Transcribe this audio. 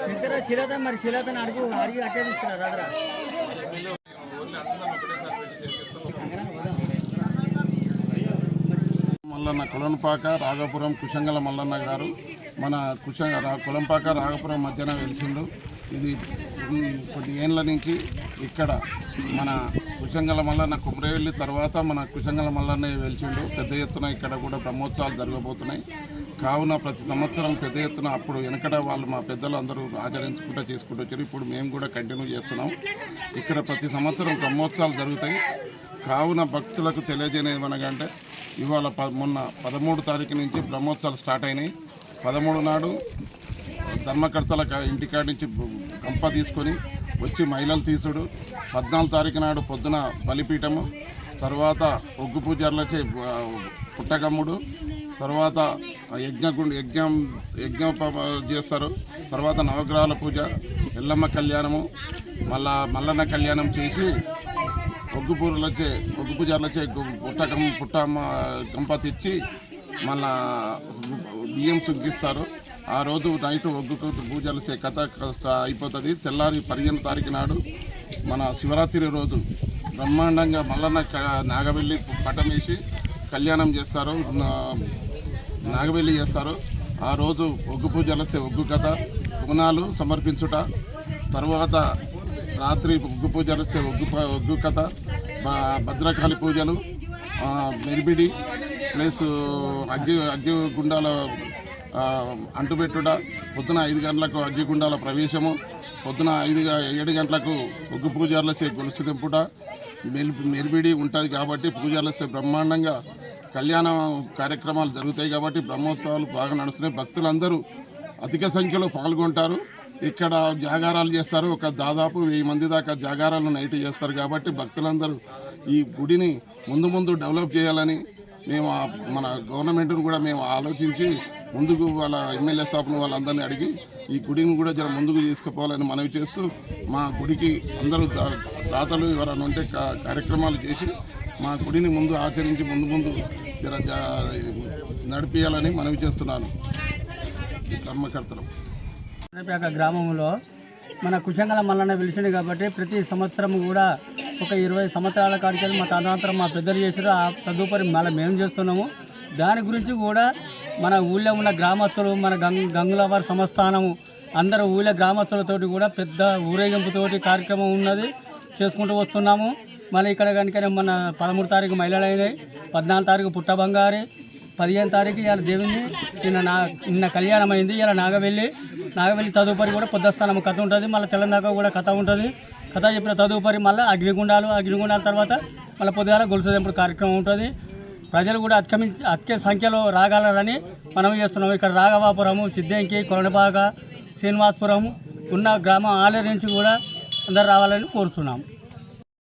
తీసుకురా శిలత మరి శిలతను అడుగు అడిగి అట్టే తీసుకురా రాదరా. మల్లన్న కొలంపాక రాఘపురం కుశంగల మల్లన్న గారు మన కుశంగ కొలంపాక కులంపాక రాఘపురం మధ్యన వెలిసిండు. ఇది కొద్ది ఏండ్ల నుంచి ఇక్కడ మన కుశంగల మల్లన్న కుమ్రేవెల్లి తర్వాత మన కుశంగల మల్లన్న వెలిచిండు పెద్ద ఎత్తున ఇక్కడ కూడా బ్రహ్మోత్సవాలు జరగబోతున్నాయి. కావున ప్రతి సంవత్సరం పెద్ద ఎత్తున అప్పుడు వెనకట వాళ్ళు మా పెద్దలు అందరూ ఆచరించుకుంటూ చేసుకుంటూ వచ్చారు. ఇప్పుడు మేము కూడా కంటిన్యూ చేస్తున్నాం. ఇక్కడ ప్రతి సంవత్సరం బ్రహ్మోత్సవాలు జరుగుతాయి. కావున భక్తులకు తెలియజేయనేది ఏమనగంటే ఇవాళ ప మొన్న పదమూడు తారీఖు నుంచి బ్రహ్మోత్సవాలు స్టార్ట్ అయినాయి. పదమూడు నాడు ధర్మకర్తల ఇంటికాడ నుంచి కంప గంప తీసుకొని వచ్చి మహిళలు తీసుడు. పద్నాలుగు తారీఖు నాడు పొద్దున బలిపీఠము తర్వాత ఒగ్గు పూజారులచే పుట్టగమ్ముడు తర్వాత యజ్ఞగుండు యజ్ఞం యజ్ఞం చేస్తారు. తర్వాత నవగ్రహాల పూజ ఎల్లమ్మ కళ్యాణము మళ్ళా మల్లన్న కళ్యాణం చేసి ఒగ్గు పూరలచే ఒగ్గు పూజారులచే పుట్ట పుట్టకం పుట్టమ్మ గంప తెచ్చి మళ్ళా బియ్యం సుగ్గిస్తారు ఆ రోజు నైట్ ఒగ్గు పూజలు చే కథ అయిపోతుంది. తెల్లారి పదిహేను తారీఖు నాడు మన శివరాత్రి రోజు బ్రహ్మాండంగా మల్లన్న నాగవెల్లి పటం వేసి కళ్యాణం చేస్తారు. నాగవెల్లి చేస్తారు. ఆ రోజు ఒగ్గు పూజలసే ఒగ్గు కథ గుణాలు సమర్పించుట తర్వాత రాత్రి ఒగ్గు పూజలు ఒగ్గు ఒగ్గు కథ భద్రకాళి పూజలు మెరిబిడి ప్లస్ అగ్గి అగ్గి గుండాల అంటుపెట్టుట పొద్దున ఐదు గంటలకు అగ్గి గుండాల ప్రవేశము పొద్దున ఐదు ఏడు గంటలకు ఒగ్గు పూజారుల చే గొలుసు తెంపుట మెరిబిడి ఉంటుంది కాబట్టి పూజారుల బ్రహ్మాండంగా కళ్యాణ కార్యక్రమాలు జరుగుతాయి కాబట్టి బ్రహ్మోత్సవాలు బాగా నడుస్తున్నాయి. భక్తులందరూ అధిక సంఖ్యలో పాల్గొంటారు. ఇక్కడ జాగారాలు చేస్తారు. ఒక దాదాపు వెయ్యి మంది దాకా జాగారాలు నైట్ చేస్తారు కాబట్టి భక్తులందరూ ఈ గుడిని ముందు ముందు డెవలప్ చేయాలని మేము మన గవర్నమెంట్ను కూడా మేము ఆలోచించి ముందుకు వాళ్ళ ఎమ్మెల్యే స్టాఫ్ను వాళ్ళందరినీ అడిగి ఈ గుడిని కూడా జర ముందుకు తీసుకుపోవాలని మనవి చేస్తూ మా గుడికి అందరూ దా- దాతలు ఎవరైనా ఉంటే కా- కార్యక్రమాలు చేసి మా గుడిని ముందు ఆచరించి ముందు ముందు జర జా- నడిపించాలని మనవి చేస్తున్నాను. ఈ కర్మకర్తలు. రేపేక గ్రామంలో మన కుశంగల మల్లన్న పిలిచింది కాబట్టి ప్రతి సంవత్సరం కూడా ఒక ఇరవై సంవత్సరాల కాడికి మా తదనంతరం మా పెద్దలు చేసారు ఆ తదుపరి మళ్ళీ మేము చేస్తున్నాము. దాని గురించి కూడా మన ఊళ్ళో ఉన్న గ్రామస్తులు మన గంగ గంగులవారి సంస్థానము అందరు ఊళ్ళో గ్రామస్తులతోటి కూడా పెద్ద ఊరేగింపుతోటి కార్యక్రమం ఉన్నది. చేసుకుంటూ వస్తున్నాము. మళ్ళీ ఇక్కడ కనుక మన పదమూడు తారీఖు మహిళలు అయినాయి పద్నాలుగు తారీఖు పుట్ట బంగారి పదిహేను తారీఖు ఇవాళ దేవుని నిన్న నా నిన్న కళ్యాణం అయింది ఇలా నాగవెల్లి నాగవెల్లి తదుపరి కూడా పొద్దస్థానం కథ ఉంటుంది. మళ్ళీ తెలంగాణ కూడా కథ ఉంటుంది. కథ చెప్పిన తదుపరి మళ్ళీ అగ్నిగుండాలు అగ్నిగుండాల తర్వాత మళ్ళీ పొద్దుగాల గొలుసు తెంపుడు కార్యక్రమం ఉంటుంది. ప్రజలు కూడా అత్యమించి అత్య సంఖ్యలో రాగలరని మనం చేస్తున్నాం. ఇక్కడ రాఘవాపురము సిద్ధంకి కొరణపాక శ్రీనివాసపురం ఉన్న గ్రామం ఆలేరు నుంచి కూడా అందరు రావాలని కోరుతున్నాం